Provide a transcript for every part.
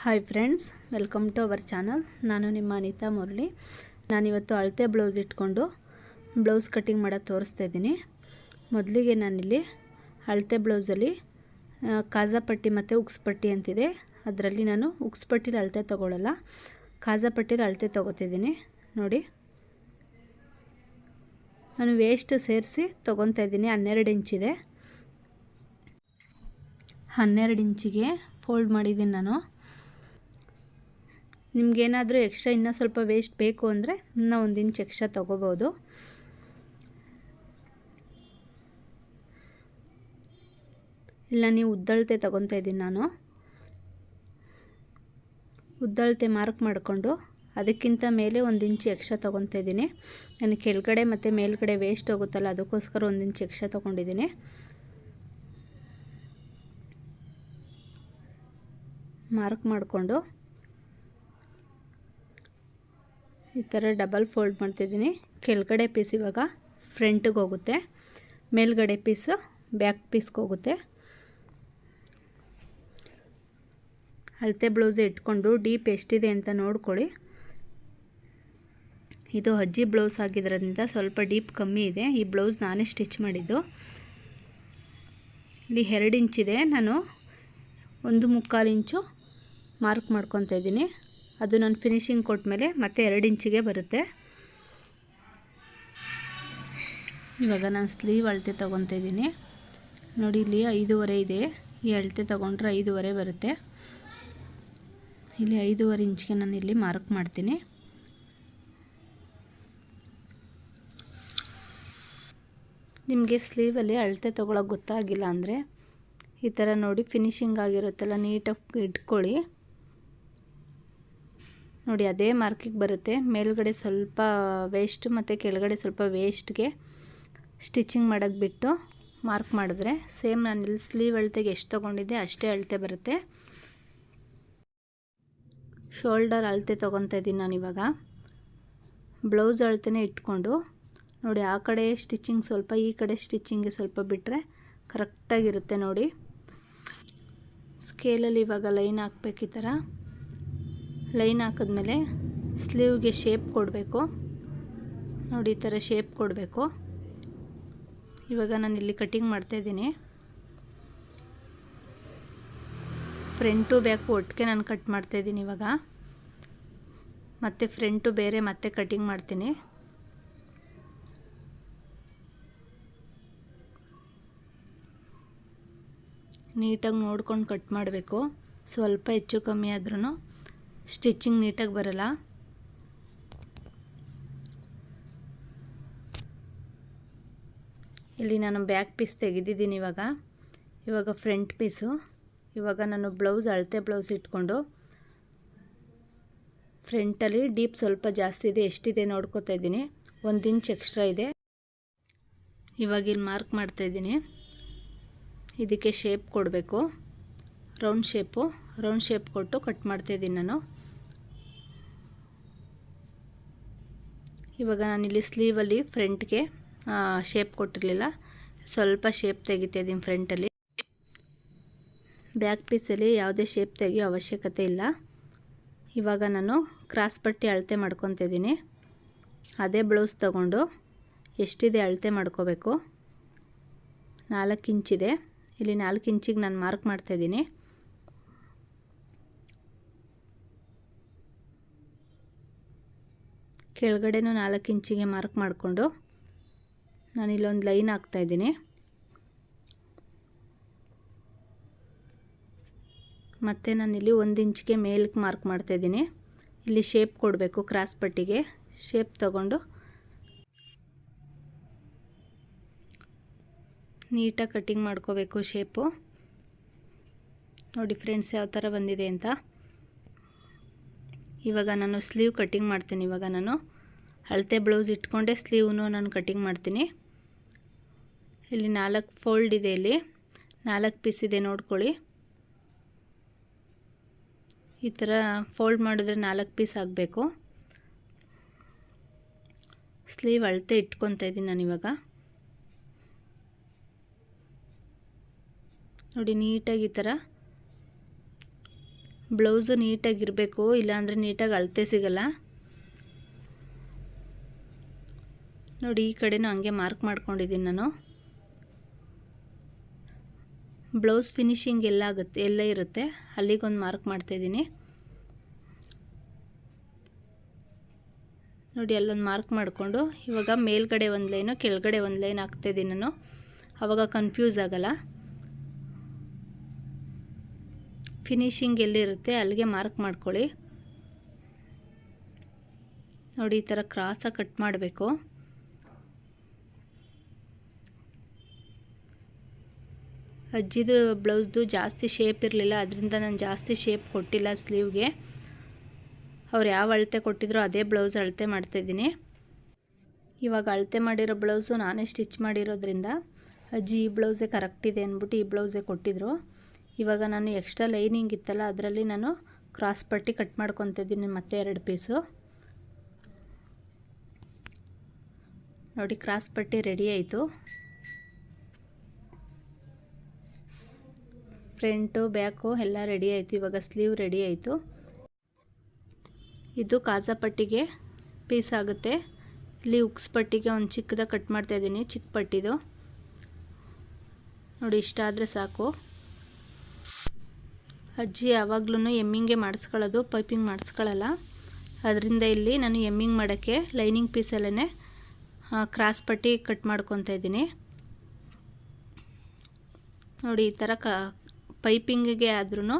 Hi friends welcome to our channel ನಾನು ನಿಮ್ಮ ಅನಿತಾ ಮುರಳಿ. ನಾನಿವತ್ತು ಅಳತೆ ಬ್ಲೌಸ್ ಇಟ್ಕೊಂಡು ಬ್ಲೌಸ್ ಕಟ್ಟಿಂಗ್ ಮಾಡೋಕ್ಕೆ ತೋರಿಸ್ತಾ ಇದ್ದೀನಿ. ಮೊದಲಿಗೆ ನಾನಿಲ್ಲಿ ಅಳತೆ ಬ್ಲೌಸಲ್ಲಿ ಕಾಜಾಪಟ್ಟಿ ಮತ್ತು ಉಕ್ಸ್ಪಟ್ಟಿ ಅಂತಿದೆ. ಅದರಲ್ಲಿ ನಾನು ಉಕ್ಸ್ಪಟ್ಟಿಲಿ ಅಳತೆ ತೊಗೊಳ್ಳಲ್ಲ ಕಾಜಾಪಟ್ಟಿಲಿ ಅಳತೆ ತೊಗೋತಿದ್ದೀನಿ. ನೋಡಿ. ನಾನು ವೇಸ್ಟ್ ಸೇರಿಸಿ ತೊಗೊತಾ ಇದ್ದೀನಿ, ಹನ್ನೆರಡು ಇಂಚಿದೆ ಹನ್ನೆರಡು ಇಂಚಿಗೆ ಫೋಲ್ಡ್ ಮಾಡಿದ್ದೀನಿ ನಾನು. ನಿಮ್ಗೇನಾದರೂ ಎಕ್ಸ್ಟ್ರಾ ಇನ್ನೂ ಸ್ವಲ್ಪ ವೇಸ್ಟ್ ಬೇಕು ಅಂದರೆ ಇನ್ನೂ ಒಂದು ಇಂಚ್ ಎಕ್ಸ್ಟ್ರಾ ತೊಗೋಬೋದು. ಇಲ್ಲ, ನೀವು ಉದ್ದಳತೆ ತೊಗೊತಾ ಇದ್ದೀನಿ ನಾನು. ಉದ್ದಳತೆ ಮಾರ್ಕ್ ಮಾಡಿಕೊಂಡು ಅದಕ್ಕಿಂತ ಮೇಲೆ ಒಂದು ಇಂಚ್ ಎಕ್ಸ್ಟ್ರಾ ತೊಗೊತಾ ಇದ್ದೀನಿ. ನಾನು ಕೆಳಗಡೆ ಮತ್ತು ಮೇಲ್ಗಡೆ ವೇಸ್ಟ್ ಹೋಗುತ್ತಲ್ಲ, ಅದಕ್ಕೋಸ್ಕರ ಒಂದು ಇಂಚ್ ಎಕ್ಸ್ಟ್ರಾ ತೊಗೊಂಡಿದ್ದೀನಿ. ಮಾರ್ಕ್ ಮಾಡಿಕೊಂಡು ಈ ಥರ ಡಬಲ್ ಫೋಲ್ಡ್ ಮಾಡ್ತಿದ್ದೀನಿ. ಕೆಳಗಡೆ ಪೀಸ್ ಇವಾಗ ಫ್ರಂಟಿಗೆ ಹೋಗುತ್ತೆ. ಮೇಲ್ಗಡೆ ಪೀಸ್ ಬ್ಯಾಕ್ ಪೀಸ್ಗೆ ಹೋಗುತ್ತೆ. ಅಳತೆ ಬ್ಲೌಸ್ ಇಟ್ಕೊಂಡು ಡೀಪ್ ಎಷ್ಟಿದೆ ಅಂತ ನೋಡ್ಕೊಳ್ಳಿ. ಇದು ಅಜ್ಜಿ ಬ್ಲೌಸ್ ಆಗಿದ್ರಿಂದ ಸ್ವಲ್ಪ ಡೀಪ್ ಕಮ್ಮಿ ಇದೆ. ಈ ಬ್ಲೌಸ್ ನಾನೇ ಸ್ಟಿಚ್ ಮಾಡಿದ್ದು. ಇಲ್ಲಿ ಎರಡು ಇಂಚಿದೆ ನಾನು ಒಂದು ಮುಕ್ಕಾಲು ಇಂಚು ಮಾರ್ಕ್ ಮಾಡ್ಕೊತಾ ಇದ್ದೀನಿ. ಅದು ನಾನು ಫಿನಿಶಿಂಗ್ ಕೊಟ್ಮೇಲೆ ಮತ್ತೆ ಎರಡು ಇಂಚಿಗೆ ಬರುತ್ತೆ. ಇವಾಗ ನಾನು ಸ್ಲೀವ್ ಅಳತೆ ತೊಗೊತಿದ್ದೀನಿ ನೋಡಿ, ಇಲ್ಲಿ ಐದೂವರೆ ಇದೆ. ಈ ಅಳತೆ ತೊಗೊಂಡ್ರೆ ಐದೂವರೆ ಬರುತ್ತೆ. ಇಲ್ಲಿ ಐದೂವರೆ ಇಂಚಿಗೆ ನಾನು ಇಲ್ಲಿ ಮಾರ್ಕ್ ಮಾಡ್ತೀನಿ. ನಿಮಗೆ ಸ್ಲೀವಲ್ಲಿ ಅಳತೆ ತೊಗೊಳಕ್ಕೆ ಗೊತ್ತಾಗಿಲ್ಲ ಅಂದರೆ ಈ ಥರ ನೋಡಿ ಫಿನಿಶಿಂಗ್ ಆಗಿರುತ್ತಲ್ಲ, ನೀಟಾಗಿ ಇಟ್ಕೊಳ್ಳಿ. ನೋಡಿ, ಅದೇ ಮಾರ್ಕಿಗೆ ಬರುತ್ತೆ. ಮೇಲ್ಗಡೆ ಸ್ವಲ್ಪ ವೇಸ್ಟ್ ಮತ್ತು ಕೆಳಗಡೆ ಸ್ವಲ್ಪ ವೇಸ್ಟ್ಗೆ ಸ್ಟಿಚಿಂಗ್ ಮಾಡೋಕ್ಕೆ ಬಿಟ್ಟು ಮಾರ್ಕ್ ಮಾಡಿದ್ರೆ ಸೇಮ್ ನಾನು ಇಲ್ಲಿ ಸ್ಲೀವ್ ಅಳತೆಗೆ ಎಷ್ಟು ತೊಗೊಂಡಿದ್ದೆ ಅಷ್ಟೇ ಅಳತೆ ಬರುತ್ತೆ. ಶೋಲ್ಡರ್ ಅಳತೆ ತೊಗೊತಾ ಇದ್ದೀನಿ ನಾನು ಇವಾಗ. ಬ್ಲೌಸ್ ಅಳತೆನೇ ಇಟ್ಕೊಂಡು ನೋಡಿ, ಆ ಕಡೆ ಸ್ಟಿಚಿಂಗ್ ಸ್ವಲ್ಪ, ಈ ಕಡೆ ಸ್ಟಿಚಿಂಗ್ಗೆ ಸ್ವಲ್ಪ ಬಿಟ್ಟರೆ ಕರೆಕ್ಟಾಗಿರುತ್ತೆ ನೋಡಿ. ಸ್ಕೇಲಲ್ಲಿ ಇವಾಗ ಲೈನ್ ಹಾಕ್ಬೇಕು ಈ ಥರ ಲೈನ್ ಹಾಕಿದ್ಮೇಲೆ ಸ್ಲೀವ್ಗೆ ಶೇಪ್ ಕೊಡಬೇಕು. ನೋಡಿ, ಈ ಥರ ಶೇಪ್ ಕೊಡಬೇಕು. ಇವಾಗ ನಾನು ಇಲ್ಲಿ ಕಟಿಂಗ್ ಮಾಡ್ತಾಯಿದ್ದೀನಿ ಫ್ರಂಟು ಬ್ಯಾಕು ಒಟ್ಟಿಗೆ ನಾನು ಕಟ್ ಮಾಡ್ತಾಯಿದ್ದೀನಿ ಇವಾಗ. ಮತ್ತು ಫ್ರಂಟು ಬೇರೆ ಮತ್ತೆ ಕಟಿಂಗ್ ಮಾಡ್ತೀನಿ. ನೀಟಾಗಿ ನೋಡ್ಕೊಂಡು ಕಟ್ ಮಾಡಬೇಕು. ಸ್ವಲ್ಪ ಹೆಚ್ಚು ಕಮ್ಮಿ ಆದ್ರೂ ಸ್ಟಿಚಿಂಗ್ ನೀಟಾಗಿ ಬರಲ್ಲ. ಇಲ್ಲಿ ನಾನು ಬ್ಯಾಕ್ ಪೀಸ್ ತೆಗೆದಿದ್ದೀನಿ ಇವಾಗ. ಇವಾಗ ಫ್ರಂಟ್ ಪೀಸು. ಇವಾಗ ನಾನು ಬ್ಲೌಸ್, ಅಳತೆ ಬ್ಲೌಸ್ ಇಟ್ಕೊಂಡು ಫ್ರಂಟಲ್ಲಿ ಡೀಪ್ ಸ್ವಲ್ಪ ಜಾಸ್ತಿ ಇದೆ, ಎಷ್ಟಿದೆ ನೋಡ್ಕೋತಾ ಇದ್ದೀನಿ. ಒಂದು ಇಂಚ್ ಎಕ್ಸ್ಟ್ರಾ ಇದೆ. ಇವಾಗ ಇಲ್ಲಿ ಮಾರ್ಕ್ ಮಾಡ್ತಾಯಿದ್ದೀನಿ ಇದಕ್ಕೆ ಶೇಪ್ ಕೊಡಬೇಕು. Round shape. ರೌಂಡ್ ಶೇಪ್ ಕೊಟ್ಟು ಕಟ್ ಮಾಡ್ತಾಯಿದ್ದೀನಿ ನಾನು. ಇವಾಗ ನಾನಿಲ್ಲಿ ಸ್ಲೀವಲ್ಲಿ ಫ್ರಂಟ್ಗೆ ಶೇಪ್ ಕೊಟ್ಟಿರಲಿಲ್ಲ. ಸ್ವಲ್ಪ ಶೇಪ್ ತೆಗಿತಾ ಇದ್ದೀನಿ ಫ್ರಂಟಲ್ಲಿ. ಬ್ಯಾಕ್ ಪೀಸಲ್ಲಿ ಯಾವುದೇ ಶೇಪ್ ತೆಗಿಯೋ ಅವಶ್ಯಕತೆ ಇಲ್ಲ. ಇವಾಗ ನಾನು ಕ್ರಾಸ್ ಪಟ್ಟಿ ಅಳತೆ ಮಾಡ್ಕೊತಿದ್ದೀನಿ ಅದೇ ಬ್ಲೌಸ್ ತಗೊಂಡು ಎಷ್ಟಿದೆ ಅಳತೆ ಮಾಡ್ಕೋಬೇಕು? ನಾಲ್ಕು ಇಂಚಿದೆ. ಇಲ್ಲಿ ನಾಲ್ಕು ಇಂಚಿಗೆ ನಾನು ಮಾರ್ಕ್ ಮಾಡ್ತಾಯಿದ್ದೀನಿ ಕೆಳಗಡೆನೂ ನಾಲ್ಕು ಇಂಚಿಗೆ ಮಾರ್ಕ್ ಮಾಡಿಕೊಂಡು ನಾನಿಲ್ಲೊಂದು ಲೈನ್ ಹಾಕ್ತಾಯಿದ್ದೀನಿ ಮತ್ತು ನಾನಿಲ್ಲಿ ಒಂದು ಇಂಚಿಗೆ ಮೇಲಕ್ಕೆ ಮಾರ್ಕ್ ಮಾಡ್ತಾಯಿದ್ದೀನಿ ಇಲ್ಲಿ ಶೇಪ್ ಕೊಡಬೇಕು ಕ್ರಾಸ್ ಪಟ್ಟಿಗೆ. ಶೇಪ್ ತಗೊಂಡು ನೀಟಾಗಿ ಕಟ್ಟಿಂಗ್ ಮಾಡ್ಕೋಬೇಕು ಶೇಪು. ನೋಡಿ ಫ್ರೆಂಡ್ಸ್, ಯಾವ ಥರ ಬಂದಿದೆ ಅಂತ. ಇವಾಗ ನಾನು ಸ್ಲೀವ್ ಕಟ್ಟಿಂಗ್ ಮಾಡ್ತೀನಿ. ಇವಾಗ ನಾನು ಅಳತೆ ಬ್ಲೌಸ್ ಇಟ್ಕೊಂಡೆ ಸ್ಲೀವ್ನು ನಾನು ಕಟ್ಟಿಂಗ್ ಮಾಡ್ತೀನಿ. ಇಲ್ಲಿ ನಾಲ್ಕು ಫೋಲ್ಡ್ ಇದೆ ಇಲ್ಲಿ. ನಾಲ್ಕು ಪೀಸ್ ಇದೆ ನೋಡ್ಕೊಳ್ಳಿ. ಈ ಥರ ಫೋಲ್ಡ್ ಮಾಡಿದ್ರೆ ನಾಲ್ಕು ಪೀಸ್ ಆಗಬೇಕು. ಸ್ಲೀವ್ ಅಳತೆ ಇಟ್ಕೊತಾ ಇದ್ದೀನಿ ನಾನು ಇವಾಗ. ನೋಡಿ ನೀಟಾಗಿ ಈ ಥರ ಬ್ಲೌಸು ನೀಟಾಗಿರಬೇಕು, ಇಲ್ಲಾಂದರೆ ನೀಟಾಗಿ ಅಳತೆ ಸಿಗಲ್ಲ. ನೋಡಿ, ಈ ಕಡೆನೂ ಹಂಗೆ ಮಾರ್ಕ್ ಮಾಡ್ಕೊಂಡಿದ್ದೀನಿ ನಾನು. ಬ್ಲೌಸ್ ಫಿನಿಶಿಂಗ್ ಎಲ್ಲ ಆಗುತ್ತೆ, ಎಲ್ಲ ಇರುತ್ತೆ. ಅಲ್ಲಿಗೊಂದು ಮಾರ್ಕ್ ಮಾಡ್ತಾಯಿದ್ದೀನಿ ನೋಡಿ, ಅಲ್ಲೊಂದು ಮಾರ್ಕ್ ಮಾಡಿಕೊಂಡು, ಇವಾಗ ಮೇಲ್ಗಡೆ ಒಂದು ಲೈನು, ಕೆಳಗಡೆ ಒಂದು ಲೈನ್ ಹಾಕ್ತಾಯಿದ್ದೀನಿ ನಾನು. ಆವಾಗ ಕನ್ಫ್ಯೂಸ್ ಆಗಲ್ಲ. ಫಿನಿಶಿಂಗ್ ಎಲ್ಲಿರುತ್ತೆ ಅಲ್ಲಿಗೆ ಮಾರ್ಕ್ ಮಾಡ್ಕೊಳ್ಳಿ. ನೋಡಿ, ಈ ಥರ ಕ್ರಾಸಾಗಿ ಕಟ್ ಮಾಡಬೇಕು. ಅಜ್ಜಿದು ಬ್ಲೌಸ್ದು ಜಾಸ್ತಿ ಶೇಪ್ ಇರಲಿಲ್ಲ, ಅದರಿಂದ ನಾನು ಜಾಸ್ತಿ ಶೇಪ್ ಕೊಟ್ಟಿಲ್ಲ ಸ್ಲೀವ್ಗೆ ಅವ್ರು ಯಾವ ಅಳತೆ ಕೊಟ್ಟಿದ್ರು ಅದೇ ಬ್ಲೌಸ್ ಅಳತೆ ಮಾಡ್ತಾಯಿದ್ದೀನಿ ಇವಾಗ ಅಳತೆ ಮಾಡಿರೋ ಬ್ಲೌಸು ನಾನೇ ಸ್ಟಿಚ್ ಮಾಡಿರೋದ್ರಿಂದ ಅಜ್ಜಿ ಈ ಬ್ಲೌಸೇ ಕರೆಕ್ಟ್ ಇದೆ ಅಂದ್ಬಿಟ್ಟು ಈ ಬ್ಲೌಸೇ ಕೊಟ್ಟಿದ್ರು. ಇವಾಗ ನಾನು ಎಕ್ಸ್ಟ್ರಾ ಲೈನಿಂಗ್ ಇತ್ತಲ್ಲ, ಅದರಲ್ಲಿ ನಾನು ಕ್ರಾಸ್ ಪಟ್ಟಿ ಕಟ್ ಮಾಡ್ಕೊತಿದ್ದೀನಿ ಮತ್ತೆ ಎರಡು ಪೀಸು ನೋಡಿ ಕ್ರಾಸ್ ಪಟ್ಟಿ ರೆಡಿ ಆಯಿತು. ಫ್ರಂಟು ಬ್ಯಾಕು ಎಲ್ಲ ರೆಡಿ ಆಯಿತು, ಇವಾಗ ಸ್ಲೀವ್ ರೆಡಿ ಆಯಿತು. ಇದು ಕಾಜಾ ಪಟ್ಟಿಗೆ ಪೀಸ್ ಆಗುತ್ತೆ. ಇಲ್ಲಿ ಉಕ್ಸ್ ಪಟ್ಟಿಗೆ ಒಂದು ಚಿಕ್ಕದಾಗ ಕಟ್ ಮಾಡ್ತಾಯಿದ್ದೀನಿ ಚಿಕ್ಕ ಪಟ್ಟಿದು. ನೋಡಿ, ಇಷ್ಟ ಆದರೆ ಸಾಕು. ಅಜ್ಜಿ ಯಾವಾಗ್ಲೂ ಎಮ್ಮಿಂಗೆ ಮಾಡಿಸ್ಕೊಳ್ಳೋದು, ಪೈಪಿಂಗ್ ಮಾಡಿಸ್ಕೊಳ್ಳಲ್ಲ. ಅದರಿಂದ ಇಲ್ಲಿ ನಾನು ಎಮ್ಮಿಂಗ್ ಮಾಡೋಕ್ಕೆ ಲೈನಿಂಗ್ ಪೀಸಲ್ಲೇ ಕ್ರಾಸ್ ಪಟ್ಟಿ ಕಟ್ ಮಾಡ್ಕೊತಾ ಇದ್ದೀನಿ. ನೋಡಿ, ಈ ಥರ ಕ, ಪೈಪಿಂಗಿಗೆ ಆದ್ರೂ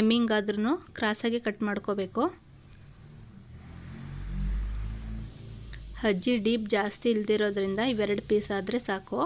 ಎಮ್ಮಿಂಗ್ ಆದ್ರೂ ಕ್ರಾಸಾಗಿ ಕಟ್ ಮಾಡ್ಕೋಬೇಕು. ಅಜ್ಜಿ ಡೀಪ್ ಜಾಸ್ತಿ ಇಲ್ದಿರೋದ್ರಿಂದ ಇವೆರಡು ಪೀಸ್ ಆದರೆ ಸಾಕು.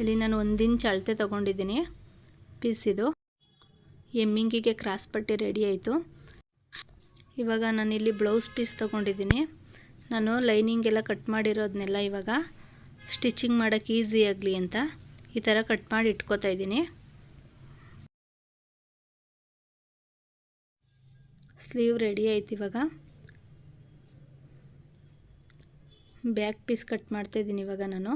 ಇಲ್ಲಿ ನಾನು ಒಂದಿಂಚ್ ಅಳತೆ ತೊಗೊಂಡಿದ್ದೀನಿ ಪೀಸ್ ಇದು. ಎಮ್ಮಿಂಗಿಗೆ ಕ್ರಾಸ್ ಪಟ್ಟಿ ರೆಡಿ ಆಯಿತು. ಇವಾಗ ನಾನಿಲ್ಲಿ ಬ್ಲೌಸ್ ಪೀಸ್ ತೊಗೊಂಡಿದ್ದೀನಿ. ನಾನು ಲೈನಿಂಗ್ ಎಲ್ಲ ಕಟ್ ಮಾಡಿರೋದನ್ನೆಲ್ಲ ಇವಾಗ ಸ್ಟಿಚಿಂಗ್ ಮಾಡೋಕ್ಕೆ ಈಸಿ ಆಗಲಿ ಅಂತ ಈ ಥರ ಕಟ್ ಮಾಡಿ ಇಟ್ಕೋತಾ ಇದ್ದೀನಿ. ಸ್ಲೀವ್ ರೆಡಿ ಆಯ್ತು ಇವಾಗ. ಬ್ಯಾಕ್ ಪೀಸ್ ಕಟ್ ಮಾಡ್ತಾಯಿದ್ದೀನಿ ಇವಾಗ ನಾನು.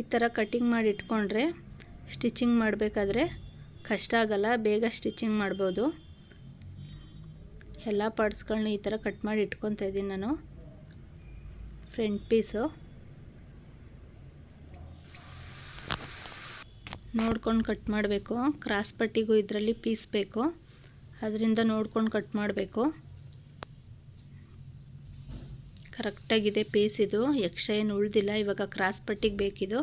ಈ ಥರ ಕಟ್ಟಿಂಗ್ ಮಾಡಿ ಇಟ್ಕೊಂಡ್ರೆ ಸ್ಟಿಚಿಂಗ್ ಮಾಡಬೇಕಾದ್ರೆ ಕಷ್ಟ ಆಗಲ್ಲ, ಬೇಗ ಸ್ಟಿಚಿಂಗ್ ಮಾಡ್ಬೋದು. ಎಲ್ಲ ಪಾರ್ಟ್ಸ್ಗಳನ್ನ ಈ ಥರ ಕಟ್ ಮಾಡಿ ಇಟ್ಕೊತಾ ಇದ್ದೀನಿ ನಾನು. Front piece. ನೋಡ್ಕೊಂಡು ಕಟ್ ಮಾಡಬೇಕು. ಕ್ರಾಸ್ ಪಟ್ಟಿಗೂ ಇದರಲ್ಲಿ ಪೀಸ್ ಬೇಕು. ಅದರಿಂದ ನೋಡ್ಕೊಂಡು ಕಟ್ ಮಾಡಬೇಕು. ಕರೆಕ್ಟಾಗಿದೆ ಪೀಸ್ ಇದು. ಎಕ್ಸ್ಟ್ರಾ ಏನು ಉಳಿದಿಲ್ಲ, ಇವಾಗ ಕ್ರಾಸ್ ಪಟ್ಟಿಗೆ ಬೇಕಿದು.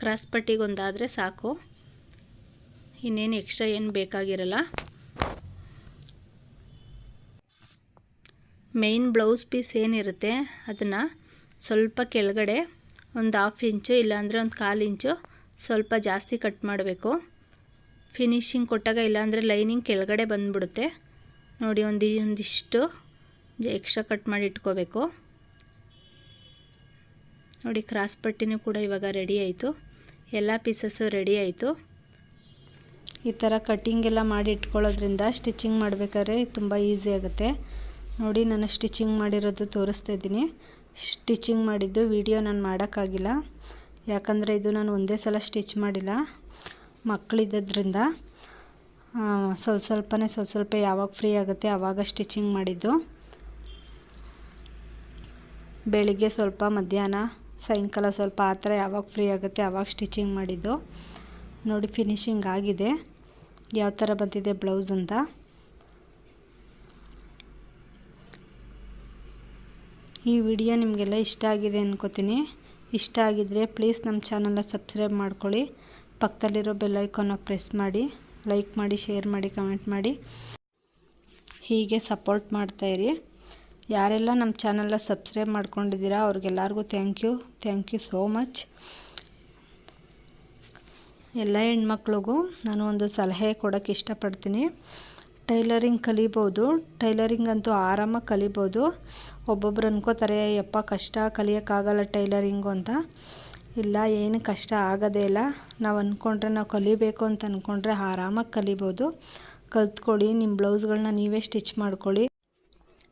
ಕ್ರಾಸ್ ಪಟ್ಟಿಗೆ ಒಂದಾದರೆ ಸಾಕು. ಇನ್ನೇನು ಎಕ್ಸ್ಟ್ರಾ ಏನು ಬೇಕಾಗಿರಲ್ಲ. ಮೇಯ್ನ್ ಬ್ಲೌಸ್ ಪೀಸ್ ಏನಿರುತ್ತೆ, ಅದನ್ನು ಸ್ವಲ್ಪ ಕೆಳಗಡೆ ಒಂದು ಹಾಫ್ ಇಂಚು ಇಲ್ಲಾಂದರೆ ಒಂದು ಕಾಲು ಇಂಚು ಸ್ವಲ್ಪ ಜಾಸ್ತಿ ಕಟ್ ಮಾಡಬೇಕು. ಫಿನಿಶಿಂಗ್ ಕೊಟ್ಟಾಗ ಇಲ್ಲಾಂದರೆ ಲೈನಿಂಗ್ ಕೆಳಗಡೆ ಬಂದುಬಿಡುತ್ತೆ. ನೋಡಿ, ಒಂದು, ಒಂದಿಷ್ಟು ಎಕ್ಸ್ಟ್ರಾ ಕಟ್ ಮಾಡಿ ಇಟ್ಕೋಬೇಕು. ನೋಡಿ ಕ್ರಾಸ್ ಪಟ್ಟಿನೂ ಕೂಡ ಇವಾಗ ರೆಡಿ ಆಯಿತು. ಎಲ್ಲ ಪೀಸಸ್ಸು ರೆಡಿ ಆಯಿತು. ಈ ಥರ ಕಟ್ಟಿಂಗ್ ಎಲ್ಲ ಮಾಡಿ ಇಟ್ಕೊಳ್ಳೋದ್ರಿಂದ ಸ್ಟಿಚಿಂಗ್ ಮಾಡಬೇಕಾದ್ರೆ ತುಂಬ ಈಸಿ ಆಗುತ್ತೆ. ನೋಡಿ, ನಾನು ಸ್ಟಿಚಿಂಗ್ ಮಾಡಿರೋದು ತೋರಿಸ್ತಾ ಇದ್ದೀನಿ. ಸ್ಟಿಚಿಂಗ್ ಮಾಡಿದ್ದು ವಿಡಿಯೋ ನಾನು ಮಾಡೋಕ್ಕಾಗಿಲ್ಲ. ಯಾಕಂದರೆ ಇದು ನಾನು ಒಂದೇ ಸಲ ಸ್ಟಿಚ್ ಮಾಡಿಲ್ಲ. ಮಕ್ಕಳಿದ್ದರಿಂದ ಸ್ವಲ್ಪ ಸ್ವಲ್ಪನೇ ಸ್ವಲ್ಪ ಸ್ವಲ್ಪ ಯಾವಾಗ ಫ್ರೀ ಆಗುತ್ತೆ ಆವಾಗ ಸ್ಟಿಚಿಂಗ್ ಮಾಡಿದ್ದು. ಬೆಳಿಗ್ಗೆ ಸ್ವಲ್ಪ ಮಧ್ಯಾಹ್ನ ಸಾಯಂಕಾಲ ಸ್ವಲ್ಪ ಆ ಥರ ಯಾವಾಗ ಫ್ರೀ ಆಗುತ್ತೆ ಆವಾಗ ಸ್ಟಿಚಿಂಗ್ ಮಾಡಿದ್ದು. ನೋಡಿ ಫಿನಿಶಿಂಗ್ ಆಗಿದೆ. ಯಾವ ಥರ ಬಂದಿದೆ ಬ್ಲೌಸ್ ಅಂತ. ಈ ವಿಡಿಯೋ ನಿಮಗೆಲ್ಲ ಇಷ್ಟ ಆಗಿದೆ ಅನ್ಕೋತೀನಿ. ಇಷ್ಟ ಆಗಿದ್ದರೆ ಪ್ಲೀಸ್ ನಮ್ಮ ಚಾನಲ್ನ ಸಬ್ಸ್ಕ್ರೈಬ್ ಮಾಡ್ಕೊಳ್ಳಿ. ಪಕ್ಕದಲ್ಲಿರೋ ಬೆಲ್ಲೈಕಾನ ಪ್ರೆಸ್ ಮಾಡಿ ಲೈಕ್ ಮಾಡಿ ಶೇರ್ ಮಾಡಿ ಕಮೆಂಟ್ ಮಾಡಿ. ಹೀಗೆ ಸಪೋರ್ಟ್ ಮಾಡ್ತಾಯಿರಿ ಯಾರೆಲ್ಲ ನಮ್ಮ ಚಾನಲ್ನ ಸಬ್ಸ್ಕ್ರೈಬ್ ಮಾಡ್ಕೊಂಡಿದ್ದೀರಾ, ಅವ್ರಿಗೆಲ್ಲರಿಗೂ thank you thank you so much ಎಲ್ಲ ಹೆಣ್ಮಕ್ಳಿಗೂ ನಾನು ಒಂದು ಸಲಹೆ ಕೊಡೋಕ್ಕೆ ಇಷ್ಟಪಡ್ತೀನಿ. ಟೈಲರಿಂಗ್ ಕಲಿಬೋದು, ಟೈಲರಿಂಗ್ ಅಂತೂ ಆರಾಮಾಗಿ ಕಲಿಬೋದು. ಒಬ್ಬೊಬ್ರು ಅನ್ಕೋತಾರೆ ಯಪ್ಪ ಕಷ್ಟ ಕಲಿಯೋಕ್ಕಾಗಲ್ಲ ಟೈಲರಿಂಗು ಅಂತ. ಇಲ್ಲ, ಏನು ಕಷ್ಟ ಆಗೋದೇ ಇಲ್ಲ. ನಾವು ಅಂದ್ಕೊಂಡ್ರೆ ನಾವು ಕಲಿಬೇಕು ಅಂತ ಅಂದ್ಕೊಂಡ್ರೆ ಆರಾಮಾಗಿ ಕಲಿಬೋದು. ಕಲ್ತ್ಕೊಳ್ಳಿ ನಿಮ್ಮ ಬ್ಲೌಸ್ಗಳನ್ನ ನೀವೇ ಸ್ಟಿಚ್ ಮಾಡ್ಕೊಳ್ಳಿ.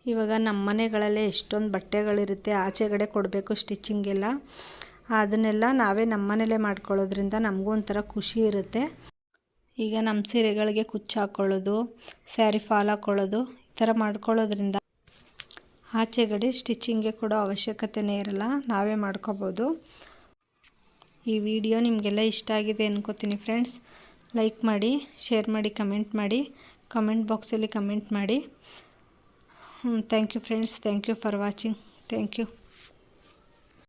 ಇವಾಗ ನಮ್ಮ ಮನೆಗಳಲ್ಲೇ ಎಷ್ಟೊಂದು ಬಟ್ಟೆಗಳಿರುತ್ತೆ ಆಚೆಗಡೆ ಕೊಡಬೇಕು ಸ್ಟಿಚ್ಚಿಂಗೆಲ್ಲ ಅದನ್ನೆಲ್ಲ ನಾವೇ ನಮ್ಮ ಮನೇಲೇ ಮಾಡ್ಕೊಳ್ಳೋದ್ರಿಂದ ನಮಗೂ ಒಂಥರ ಖುಷಿ ಇರುತ್ತೆ. ಈಗ ನಮ್ಮ ಸೀರೆಗಳಿಗೆ ಕುಚ್ಚು ಹಾಕ್ಕೊಳ್ಳೋದು ಸ್ಯಾರಿ ಫಾಲ್ ಹಾಕ್ಕೊಳ್ಳೋದು ಈ ಥರ ಮಾಡ್ಕೊಳ್ಳೋದ್ರಿಂದ ಆಚೆಗಡೆ ಸ್ಟಿಚಿಂಗ್ಗೆ ಕೊಡೋ ಅವಶ್ಯಕತೆನೇ ಇರಲ್ಲ, ನಾವೇ ಮಾಡ್ಕೋಬೋದು. ಈ ವಿಡಿಯೋ ನಿಮಗೆಲ್ಲ ಇಷ್ಟ ಆಗಿದೆ ಅನ್ಕೋತೀನಿ ಫ್ರೆಂಡ್ಸ್ ಲೈಕ್ ಮಾಡಿ ಶೇರ್ ಮಾಡಿ ಕಮೆಂಟ್ ಮಾಡಿ ಕಮೆಂಟ್ ಬಾಕ್ಸಲ್ಲಿ ಕಮೆಂಟ್ ಮಾಡಿ. Hmm, thank you friends. Thank you for watching. Thank you.